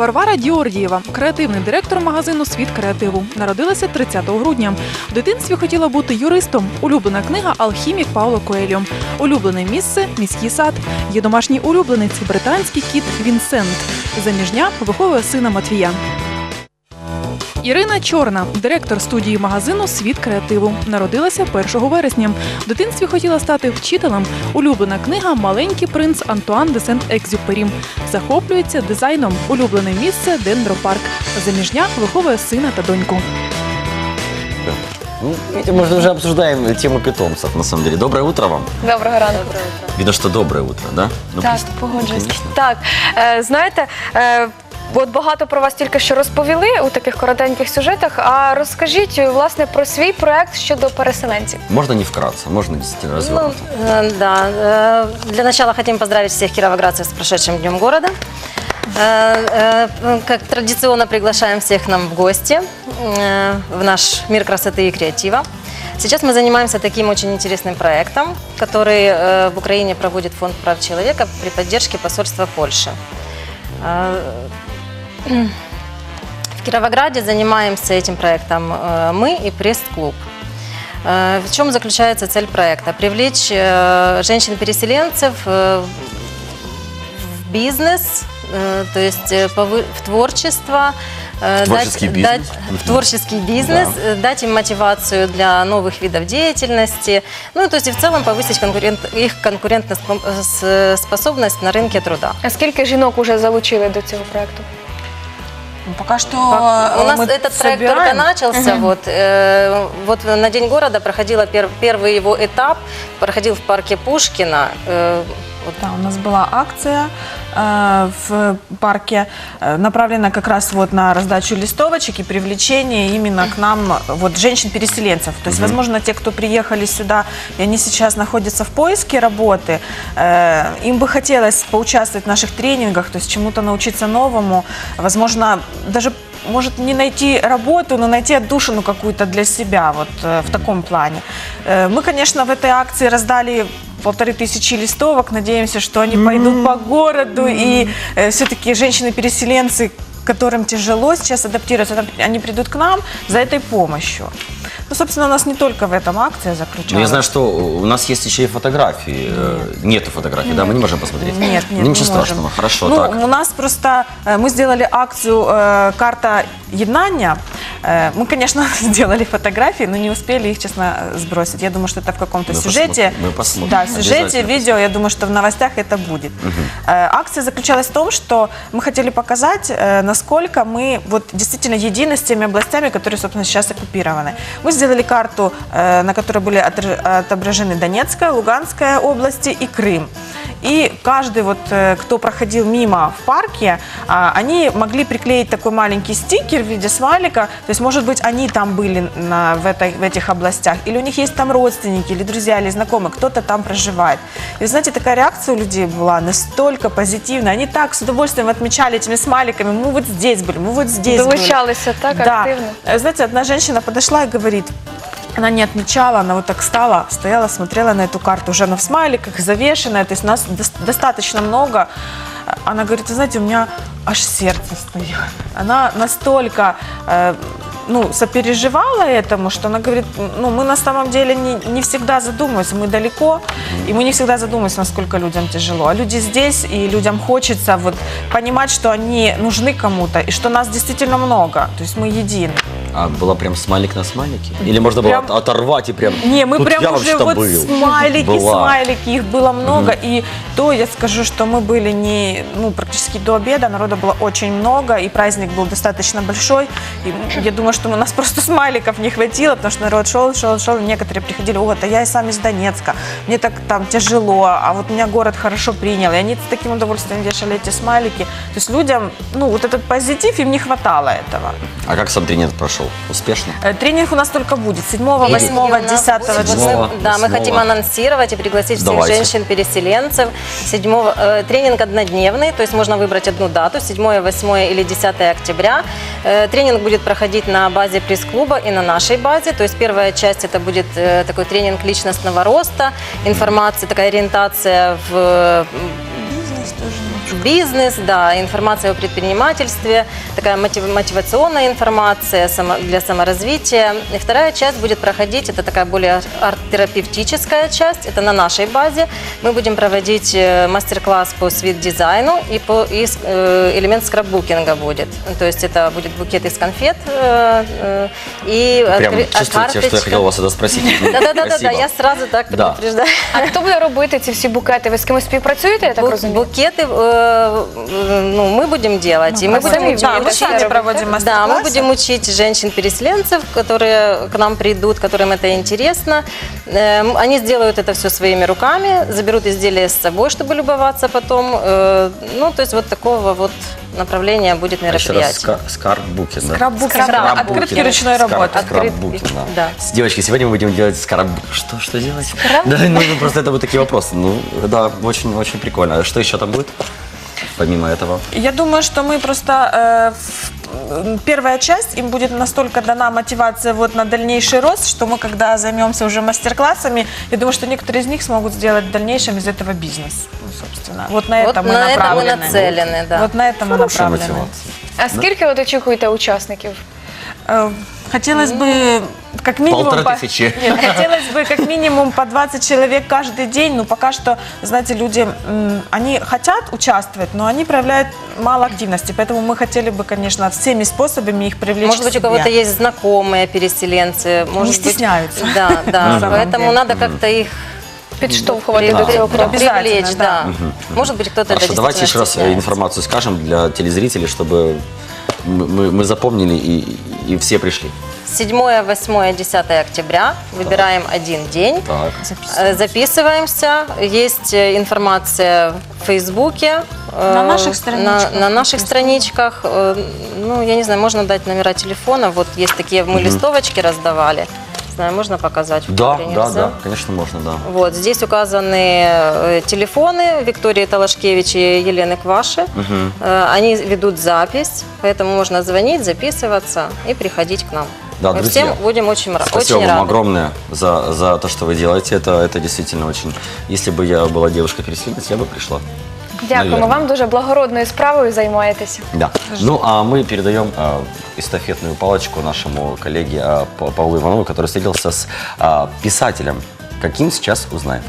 Варвара Діордієва, креативний директор магазину Світ креативу. Народилася 30 грудня. В дитинстві хотіла бути юристом. Улюблена книга Алхімік Пауло Коельо. Улюблене місце міський сад. Є домашній улюбленець британський кіт Вінсент. Заміжня виховує сина Матвія. Ірина Чорна, директор студії магазину Світ креативу. Народилася 1 вересня. В дитинстві хотіла стати вчителем. Улюблена книга Маленький принц Антуан де Сент Екзюпері. Захоплюється дизайном. Улюблене місце Дендропарк. Заміжня виховує сина та доньку. Ну, видите, мы же уже обсуждаем тему питомцев, на самом деле. Доброе утро вам. Доброго ранку. Видно, что доброе утро, да? Ну, Так, погоджуюсь. конечно. Так, е, знаєте, е, от багато про вас тільки що розповіли у таких коротеньких сюжетах. А розкажіть власне про свій проект щодо переселенців. Можно не вкратце, можно действительно Ну, развернуто. э, да, э, для начала хотим поздравить всех кировоградцев с прошедшим Днем города. Э, э, Как традиционно приглашаем всех к нам в гости э, в наш мир красоты и креатива. Сейчас мы занимаемся таким очень интересным проектом, который э, в Украине проводит Фонд прав человека при поддержке посольства Польши. Э, В Кировограде занимаемся этим проектом э, мы и пресс-клуб. Э, В чем заключается цель проекта? Привлечь э, женщин-переселенцев в бизнес, то есть в творчество, В творческий дать- бизнес. дать- в творческий бизнес, э, дать им мотивацию для новых видов деятельности, ну, то есть и в целом повысить конкурент, их конкурентоспособность на рынке труда. А скільки жінок уже залучили до цього проекту? Ну, Пока что У э, нас мы этот проект только собираем. начался. Вот, э, вот на День города проходила пер- первый его этап, проходил в парке Пушкина. Э, вот Да, у нас была акция э, в парке, э, направлена как раз вот на раздачу листовочек и привлечение именно к нам э, вот женщин-переселенцев. То есть, возможно, те, кто приехали сюда, и они сейчас находятся в поиске работы, э, им бы хотелось поучаствовать в наших тренингах, то есть чему-то научиться новому. Возможно, даже может не найти работу, но найти отдушину какую-то для себя вот э, в таком плане. Э, Мы, конечно, в этой акции раздали полторы тысячи листовок. Надеемся, что они пойдут по городу и все-таки женщины-переселенцы, которым тяжело сейчас адаптироваться, они придут к нам за этой помощью. Ну, собственно, у нас не только в этом акция заключалась. Ну, я знаю, что у нас есть еще и фотографии. Э, Нету фотографий, да, мы не можем посмотреть. Нет, нет, Ну, не ничего можем. страшного, хорошо, ну, так. у нас просто э, мы сделали акцию э, «Карта еднания». Э, Мы, конечно, сделали фотографии, но не успели их, честно, сбросить. Я думаю, что это в каком-то сюжете. посмотрим, мы посмотрим, Да, сюжете, видео, я думаю, что в новостях это будет. Э, Акция заключалась в том, что мы хотели показать, э, насколько мы вот действительно едины с теми областями, которые, собственно, сейчас оккупированы. Мы сделали карту, на которой были отображены Донецкая, Луганская области и Крым. И каждый, вот, э, кто проходил мимо в парке, а, они могли приклеить такой маленький стикер в виде смайлика. То есть, может быть, они там были на, в, этой, в этих областях, или у них есть там родственники, или друзья, или знакомые, кто-то там проживает. И, знаете, такая реакция у людей была настолько позитивная. Они так с удовольствием отмечали этими смайликами. Мы вот здесь были, мы вот здесь были. Долучалися так Да. активно. Э, Знаете, одна женщина подошла и говорит, она не отмечала, она вот так стала, стояла, смотрела на эту карту, уже она в смайликах, завешенная, то есть нас дос- достаточно много. Она говорит, вы знаете, у меня аж сердце стоит. Она настолько э, ну, сопереживала этому, что она говорит, ну, мы на самом деле не, не всегда задумываемся, мы далеко, и мы не всегда задумываемся, насколько людям тяжело. А люди здесь, и людям хочется вот понимать, что они нужны кому-то, и что нас действительно много, то есть мы едины. А было прям смайлик на смайлике? Или можно было Прям- от- оторвать и прям... Не, мы «Тут прям уже вообще-то вот был». смайлики, Была. смайлики, их было много. И то я скажу, что мы были не, ну, практически до обеда, народа было очень много, и праздник был достаточно большой. И я думаю, что у нас просто смайликов не хватило, потому что народ шел, шел, шел, и некоторые приходили, вот, а я и сам из Донецка, мне так там тяжело, а вот меня город хорошо принял. И они с таким удовольствием вешали эти смайлики. То есть людям, ну, вот этот позитив, им не хватало этого. А как сам тренинг прошел? Успешно? Э, Тренинг у нас только будет 7, И 8, у нас 10 будет- вот числа. Да, мы хотим анонсировать и пригласить всех Давайте. женщин-переселенцев. Седьмого, э, тренинг однодневный, то есть можно выбрать одну дату, 7, 8 или 10 октября. Э, тренинг будет проходить на базе пресс-клуба и на нашей базе. То есть первая часть это будет э, такой тренинг личностного роста, информация, такая ориентация в м, бизнес, да, информация о предпринимательстве, такая мотив- мотивационная информация само- для саморазвития. И вторая часть будет проходить, это такая более арт-терапевтическая часть, это на нашей базе. Мы будем проводить э, мастер-класс по свит-дизайну и, по, и с- э, элемент скраббукинга будет. То есть это будет букет из конфет э, э, и Прям откры- чувствуете, что я карточка. хотел вас это спросить. Да-да-да, Спасибо. я сразу так Да. предупреждаю. А хто буде робити ці всі букети? Ви з кимось співпрацюєте, я так Бу- розумію? Букеты э, ну, мы будем делать. и мы будем сами учить- Да, мы сами проводим Да, мы будем учить женщин-переселенцев, которые к нам придут, которым это интересно. Эм, Они сделают это все своими руками, заберут изделия с собой, чтобы любоваться потом. Э, Ну, то есть вот такого вот направления будет А Еще раз мероприятие. ска- скраббукин, да? Скраббукинг. открытки ручной Скраб- работы. Скраббукинг, да. Девочки, сегодня мы будем делать скраб... Что, что делать? Да, ну ну, просто это вот такие вопросы. Ну, да, очень, очень прикольно. А что еще там будет? Помимо этого. Я думаю, что мы просто э, в- первая часть им будет настолько дана мотивация вот на дальнейший рост, что мы когда займемся уже мастер-классами, я думаю, что некоторые из них смогут сделать в дальнейшем из этого бизнес, ну, собственно. Вот на Вот это мы на это мы направлены. нацелены, да. Вот на это мы Хорошая направлены. мотивация. А скільки от очікуєте учасників? Э, Хотелось бы как минимум... Полторы по- тысячи. Нет, хотелось бы как минимум по 20 человек каждый день. Но пока что, знаете, люди, они хотят участвовать, но они проявляют мало активности. Поэтому мы хотели бы, конечно, всеми способами их привлечь Может быть, у кого-то есть знакомые переселенцы. Может быть- стесняются. Да, да. Самом Поэтому надо как-то их Підштовхувати до цього кроку. Привлечь, да. да. Может быть, кто-то Хорошо, это давайте еще раз э, информацию скажем для телезрителей, чтобы мы, мы- мы запомнили и, и все пришли. 7, 8, 10 октября. Выбираем один день. Так. Э, Записываемся. Есть э, информация в Фейсбуке. э, На наших страничках. На, на наших страничках. Ну, я не знаю, можно дать номера телефона. Вот есть такие, мы листовочки раздавали. Знаю, можно показать? Да, да, нельзя? да, конечно, можно, да. Вот, здесь указаны э, телефоны Виктории Талашкевич и Елены Кваши. Э, Они ведут запись, поэтому можно звонить, записываться и приходить к нам. Да, Мы друзья, всем будем очень, Спасибо очень вам рады. огромное за, за то, что вы делаете. Это, это действительно очень... Если бы я была девушка-переселенец, я бы пришла. Дякуємо Наверно. вам дуже благородною справою займаєтеся. Да. Ну, а мы передаем а, эстафетную палочку нашему коллеге а, Па- Павлу Иванову, который встретился с а, писателем. Каким сейчас узнаем.